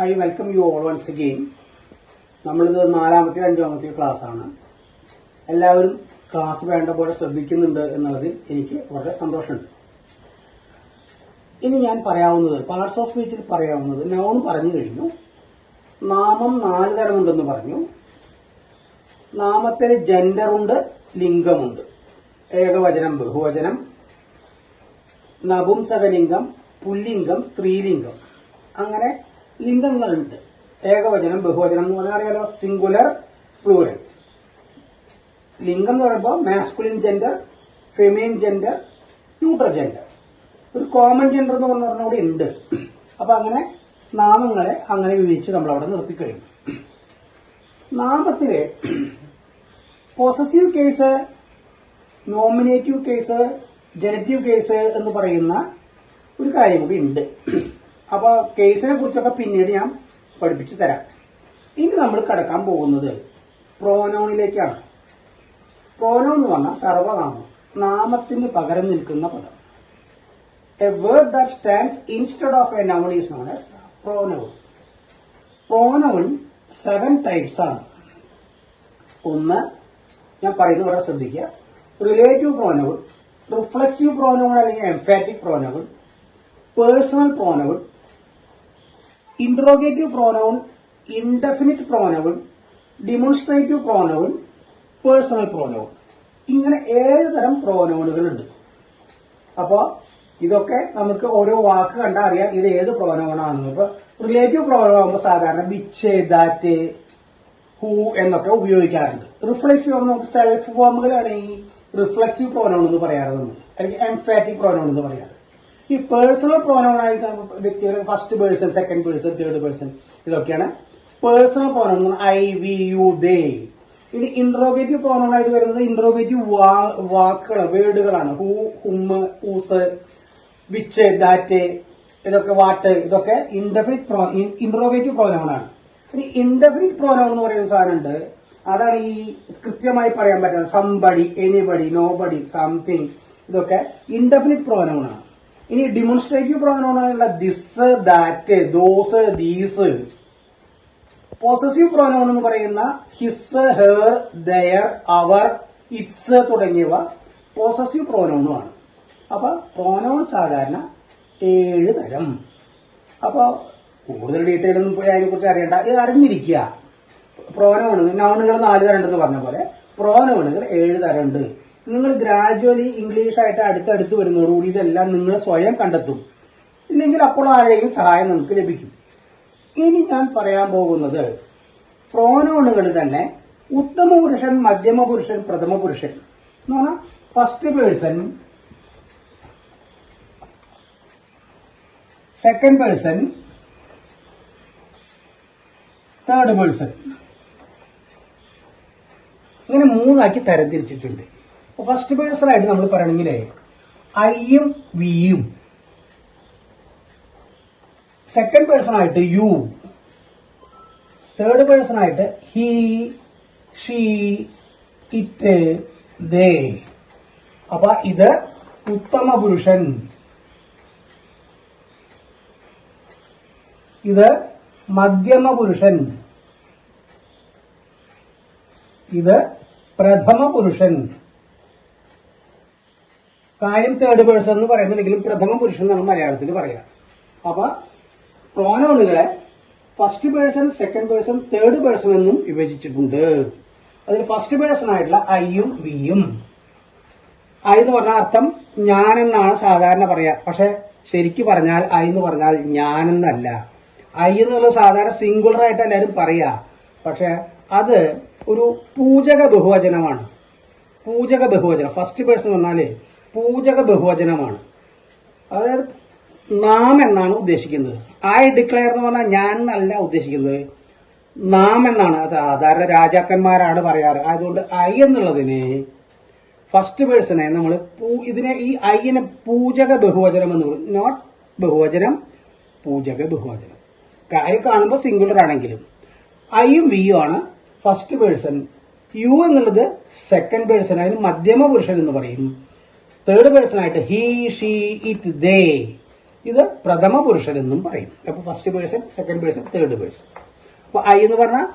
I welcome you all once again. നമ്മളിത് നാലാമത്തെ അഞ്ചാമത്തെ ആണ് എല്ലാവരും ക്ലാസ് വേണ്ട പോലെ ശ്രദ്ധിക്കുന്നുണ്ട് എന്നുള്ളതിൽ എനിക്ക് വളരെ സന്തോഷമുണ്ട്. ഇനി ഞാൻ പറയാവുന്നത് പാർട്സ് ഓഫ് സ്പീച്ചിൽ പറയാവുന്നത് നൗൺ പറഞ്ഞു കഴിഞ്ഞു. നാമം നാല് തരമുണ്ടെന്ന് പറഞ്ഞു. നാമത്തിന് ജെൻഡറുണ്ട് ലിംഗമുണ്ട്. ഏകവചനം ബഹുവചനം. നപുംസകലിംഗം പുല്ലിംഗം സ്ത്രീലിംഗം. അങ്ങനെ ലിംഗങ്ങളുണ്ട്. ഏകവചനം ബഹുവചനം എന്ന് പറഞ്ഞാൽ അറിയാലോ? സിംഗുലർ പ്ലൂരൽ ലിംഗം എന്ന് പറയുമ്പോൾ masculine gender feminine gender neutral gender ഒരു കോമൺ ജെൻഡർ എന്ന് പറഞ്ഞ അവിടെ ഉണ്ട്. അപ്പൊ അങ്ങനെ നാമങ്ങളെ അങ്ങനെ വിവരിച്ച് നമ്മൾ അവിടെ നിർത്തിക്കഴിഞ്ഞു നാമത്തിലെ possessive case nominative case genitive case എന്ന് പറയുന്ന ഒരു കാര്യം കൂടി ഉണ്ട്. അപ്പോൾ കേസിനെ കുറിച്ചൊക്കെ പിന്നീട് ഞാൻ പഠിപ്പിച്ചു തരാം. ഇനി നമ്മൾ കടക്കാൻ പോകുന്നത് പ്രോനൗണിലേക്കാണ് പ്രോനൗൺ എന്ന് പറഞ്ഞാൽ സർവനാമം നാമത്തിന് പകരം നിൽക്കുന്ന പദം. A word that stands instead of a noun is known as pronoun pronoun seven types ആണ്. ഒന്ന് ഞാൻ പറയുന്നത് ഇവിടെ ശ്രദ്ധിക്കുക. റിലേറ്റീവ് പ്രോനൗൺ റിഫ്ലക്സീവ് പ്രോനൗൺ അല്ലെങ്കിൽ emphatic pronoun personal pronoun interrogative pronoun indefinite pronoun demonstrative pronoun personal pronoun ഇങ്ങനെ ഏഴ് തരം പ്രോനൗണുകളുണ്ട് അപ്പോൾ ഇതൊക്കെ നമുക്ക് ഓരോ വാക്ക് കണ്ടാൽ അറിയാം ഇത് ഏത് പ്രോനൗൺ ആണെന്ന്. ഇപ്പൊ റിലേറ്റീവ് പ്രോനൗൺ ആകുമ്പോൾ സാധാരണ വിച്ച് ദാറ്റ് ഹൂ എന്നൊക്കെ ഉപയോഗിക്കാറുണ്ട്. റിഫ്ലെക്സീവ് ആകുമ്പോൾ നമുക്ക് സെൽഫ് ഫോമുകളാണ് ഈ റിഫ്ലെക്സീവ് പ്രോനൗൺ എന്ന് പറയാറ് നമ്മൾ അല്ലെങ്കിൽ എംഫാറ്റിക് പ്രോനൗൺ എന്ന് പറയാറ് ഈ പേഴ്സണൽ പ്രോനൗൺ ആയിട്ട് വ്യക്തികൾ first person second person third person ഇതൊക്കെയാണ്. Personal pronoun I we you they ഇനി ഇൻട്രോഗേറ്റീവ് പ്രോനൗൺ ആയിട്ട് വരുന്നത് ഇൻട്രോഗേറ്റീവ് വാക്കുകൾ വേർഡുകളാണ്. Who um whose which that ഇതൊക്കെ വാട്ട് ഇതൊക്കെ ഇൻഡെഫിനിറ്റ് പ്രോ ഇൻട്രോഗേറ്റീവ് പ്രോനൗൺ ആണ്. ഇനി ഇൻഡെഫിനിറ്റ് പ്രോനൗൺ എന്ന് പറയുന്ന സാധനമുണ്ട്. അതാണ് ഈ കൃത്യമായി പറയാൻ പറ്റാത്ത സംബടി എനിബടി നോബടി സംതിങ് ഇതൊക്കെ ഇൻഡെഫിനിറ്റ് പ്രോനൗൺ ആണ്. ഇനി demonstrative പ്രോനോണായുള്ള this that those these possessive pronoun എന്ന് പറയുന്ന his her their our its തുടങ്ങിയവ പോസസീവ് പ്രോനോണുമാണ് അപ്പൊ പ്രോനോൺ സാധാരണ ഏഴ് തരം. അപ്പൊ കൂടുതൽ ഡീറ്റെയിൽ ഒന്നും അതിനെക്കുറിച്ച് അറിയണ്ട. ഇത് അറിഞ്ഞിരിക്കുക. പ്രോനോണുകൾ നൗണുകൾ നാല് തരം ഉണ്ടെന്ന് പറഞ്ഞ പോലെ പ്രോനോണുകൾ ഏഴ് തരം ഉണ്ട്. നിങ്ങൾ ഗ്രാജുവലി ഇംഗ്ലീഷ് ആയിട്ട് അടുത്തടുത്ത് വരുന്നതോടുകൂടി ഇതെല്ലാം നിങ്ങൾ സ്വയം കണ്ടെത്തും. ഇല്ലെങ്കിൽ അപ്പോൾ ആരുടെയും സഹായം നിങ്ങൾക്ക് ലഭിക്കും. ഇനി ഞാൻ പറയാൻ പോകുന്നത് പ്രോനോണുകൾ തന്നെ ഉത്തമ പുരുഷൻ മധ്യമ പുരുഷൻ പ്രഥമ പുരുഷൻ എന്ന് പറഞ്ഞാൽ first person second person third person ഇങ്ങനെ മൂന്നാക്കി തരംതിരിച്ചിട്ടുണ്ട്. ഫസ്റ്റ് പേഴ്സൺ ആയിട്ട് നമ്മൾ പറയണമെങ്കിൽ ഐയും വിയും സെക്കൻഡ് പേഴ്സൺ ആയിട്ട് യു തേർഡ് പേഴ്സൺ ആയിട്ട് ഹി ഷീ ഇറ്റ് ദേ അപ്പൊ ഇത് ഉത്തമ പുരുഷൻ. ഇത് മധ്യമ പുരുഷൻ. ഇത് പ്രഥമ പുരുഷൻ. കാര്യം തേർഡ് പേഴ്സൺ എന്ന് പറയുന്നുണ്ടെങ്കിലും പ്രഥമ പുരുഷൻ എന്നാണ് മലയാളത്തിൽ പറയുക. അപ്പൊ പ്രോനോണുകളെ first person second person third person എന്നും വിഭജിച്ചിട്ടുണ്ട്. അതിൽ ഫസ്റ്റ് പേഴ്സൺ ആയിട്ടുള്ള ഐയും വിയും ഐ എന്ന് പറഞ്ഞ അർത്ഥം ഞാൻ എന്നാണ് സാധാരണ പറയാ. പക്ഷെ ശരിക്ക് പറഞ്ഞാൽ ഐ എന്ന് പറഞ്ഞാൽ ഞാൻ എന്നല്ല. ഐ എന്നുള്ളത് സാധാരണ സിംഗുലർ ആയിട്ട് എല്ലാവരും പറയാ. പക്ഷെ അത് ഒരു പൂജക ബഹുവചനമാണ്. പൂജക ബഹുവചനം. ഫസ്റ്റ് പേഴ്സൺ പറഞ്ഞാൽ പൂജക ബഹുവചനമാണ്. അതായത് നാം എന്നാണ് ഉദ്ദേശിക്കുന്നത്. ഐ ഡിക്ലെയർ എന്ന് പറഞ്ഞാൽ ഞാൻ എന്നല്ല ഉദ്ദേശിക്കുന്നത്. നാം എന്നാണ്. അത് സാധാരണ രാജാക്കന്മാരാണ് പറയാറ്. അതുകൊണ്ട് ഐ എന്നുള്ളതിനെ ഫസ്റ്റ് പേഴ്സണെ നമ്മൾ ഇതിനെ ഈ ഐനെ പൂജക ബഹുവചനം എന്ന് പറയും നോട്ട് ബഹുവചനം പൂജക ബഹുവചനം. കാര്യം കാണുമ്പോൾ സിംഗുലർ ആണെങ്കിലും. ഐയും വിയും ആണ് ഫസ്റ്റ് പേഴ്സൺ യു എന്നുള്ളത് സെക്കൻഡ് പേഴ്സൺ അതിന് മധ്യമ പുരുഷൻ എന്ന് പറയും. തേർഡ് പേഴ്സൺ ആയിട്ട് ഹീ ഷീ ഇറ്റ് ദേ ഇത് പ്രഥമ പുരുഷൻ എന്നും പറയും. അപ്പോൾ first person second person third person അപ്പോൾ ഐ എന്ന് പറഞ്ഞാൽ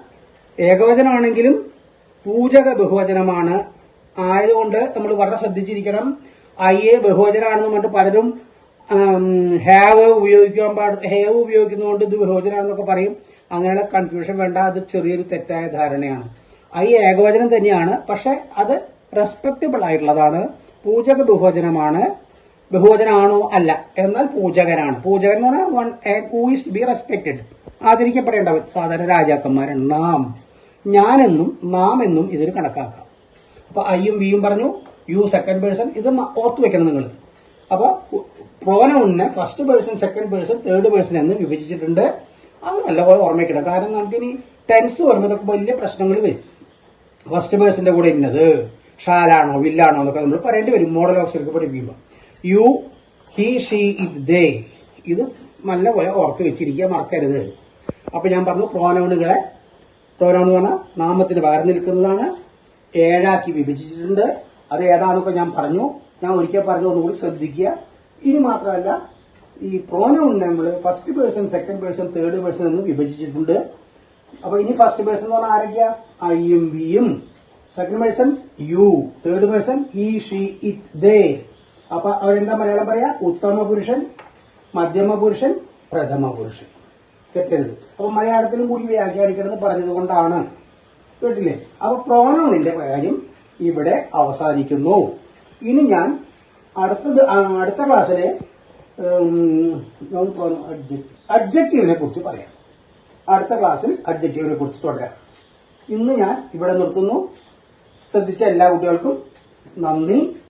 ഏകവചനമാണെങ്കിലും പൂജക ബഹുവചനമാണ്. ആയതുകൊണ്ട് നമ്മൾ വളരെ ശ്രദ്ധിച്ചിരിക്കണം. ഐ എ ബഹുവചനാണെന്ന് പറഞ്ഞിട്ട് പലരും ഹാവ് ഉപയോഗിക്കാൻ പാട് ഹേവ് ഉപയോഗിക്കുന്നതുകൊണ്ട് ഇത് ബഹുവചനാണെന്നൊക്കെ പറയും. അങ്ങനെയുള്ള കൺഫ്യൂഷൻ വേണ്ട അത് ചെറിയൊരു തെറ്റായ ധാരണയാണ്. ഐ ഏകവചനം തന്നെയാണ് പക്ഷെ അത് റെസ്പെക്റ്റബിൾ ആയിട്ടുള്ളതാണ്. പൂജക ബഹുവചനമാണ്. ബഹുവചനാണോ അല്ല. എന്നാൽ പൂജകനാണ് പൂജകൻ എന്ന് പറഞ്ഞാൽ one who is to be respected ആദരിക്കപ്പെടേണ്ടവൻ സാധാരണ രാജാക്കന്മാരാണ്. നാം ഞാനെന്നും നാം എന്നും ഇതിൽ കണക്കാക്കാം. അപ്പൊ ഐയും വിയും പറഞ്ഞു യു സെക്കൻഡ് പേഴ്സൺ ഇത് ഓർത്തു വെക്കണം നിങ്ങൾ. അപ്പൊ പ്രോനൗണിനെ first person second person third person എന്ന് വിഭജിച്ചിട്ടുണ്ട്. അത് നല്ലപോലെ ഓർമ്മിക്കണം കാരണം നമുക്കിനി ടെൻസ് വരുമ്പോൾ വലിയ പ്രശ്നങ്ങൾ വരും. ഫസ്റ്റ് പേഴ്സന്റെ കൂടെ ഇന്നത്. ഷാലാണോ വില്ലാണോ എന്നൊക്കെ നമ്മൾ പറയേണ്ടി വരും. മോഡൽ ഓഫീസർക്ക് പഠിപ്പിക്കുമ്പോൾ you he she it they ഇത് നല്ലപോലെ ഓർത്ത് വെച്ചിരിക്കുക മറക്കരുത്. അപ്പൊ ഞാൻ പറഞ്ഞു പ്രോനൗണുകളെ പ്രോനൗൺ എന്ന് പറഞ്ഞാൽ നാമത്തിന് പകരം നിൽക്കുന്നതാണ്. ഏഴാക്കി വിഭജിച്ചിട്ടുണ്ട്. അത് ഏതാണെന്നൊക്കെ ഞാൻ പറഞ്ഞു. ഞാൻ ഒരിക്കൽ പറഞ്ഞു ഒന്നുകൂടി ശ്രദ്ധിക്കുക. ഇനി മാത്രമല്ല ഈ പ്രോനൗണിനെ നമ്മൾ first person second person third person എന്ന് വിഭജിച്ചിട്ടുണ്ട്. അപ്പോൾ ഇനി ഫസ്റ്റ് പേഴ്സൺ എന്ന് പറഞ്ഞാൽ ആരൊക്കെയാ? ഐയും വിയും second person you third person he she it they അപ്പൊ അവരെന്താ മലയാളം പറയാ? ഉത്തമ പുരുഷൻ മധ്യമ പുരുഷൻ പ്രഥമ പുരുഷൻ. തെറ്റരുത്. അപ്പൊ മലയാളത്തിലും കൂടി വ്യാഖ്യാനിക്കണമെന്ന് പറഞ്ഞതുകൊണ്ടാണ് കേട്ടില്ലേ? അപ്പൊ പ്രോനൗണിന്റെ കാര്യം ഇവിടെ അവസാനിക്കുന്നു. ഇനി ഞാൻ അടുത്തത് അടുത്ത ക്ലാസ്സിലെ അഡ്ജക്റ്റീവിനെ കുറിച്ച് പറയാം. അടുത്ത ക്ലാസ്സിൽ അഡ്ജക്റ്റീവിനെ കുറിച്ച് തുടരാം. ഇന്ന് ഞാൻ ഇവിടെ നിർത്തുന്നു. ശ്രദ്ധിച്ച എല്ലാ കുട്ടികൾക്കും നന്ദി.